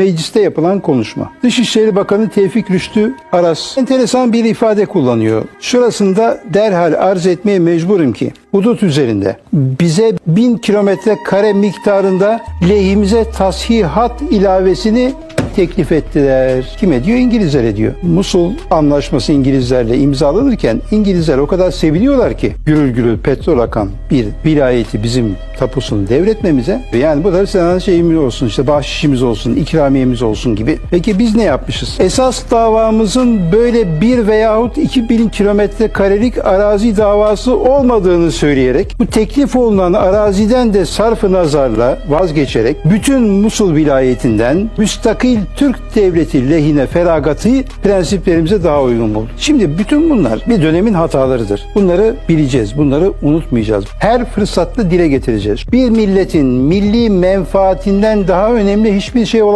mecliste yapılan konuşma. Dışişleri Bakanı Tevfik Rüştü Aras enteresan bir ifade kullanıyor. Şurasında derhal arz etmeye mecburum ki hudut üzerinde bize bin kilometre kare miktarında lehimize tashihat ilavesini teklif ettiler. Kime diyor? İngilizlere diyor. Musul anlaşması İngilizlerle imzalanırken İngilizler o kadar seviniyorlar ki gürül gürül petrol akan bir vilayeti bizim tapusunu devretmemize yani bu da senin şeyimiz olsun işte bahşişimiz olsun ikramiyemiz olsun gibi. Peki biz ne yapmışız? Esas davamızın böyle bir veyahut 2000 kilometre karelik arazi davası olmadığını söyleyerek bu teklif olunan araziden de sarfı nazarla vazgeçerek bütün Musul vilayetinden müstakil Türk devleti lehine feragatı prensiplerimize daha uygun bulduk. Şimdi bütün bunlar bir dönemin hatalarıdır. Bunları bileceğiz. Bunları unutmayacağız. Her fırsatta dile getireceğiz. Bir milletin milli menfaatinden daha önemli hiçbir şey olamaz.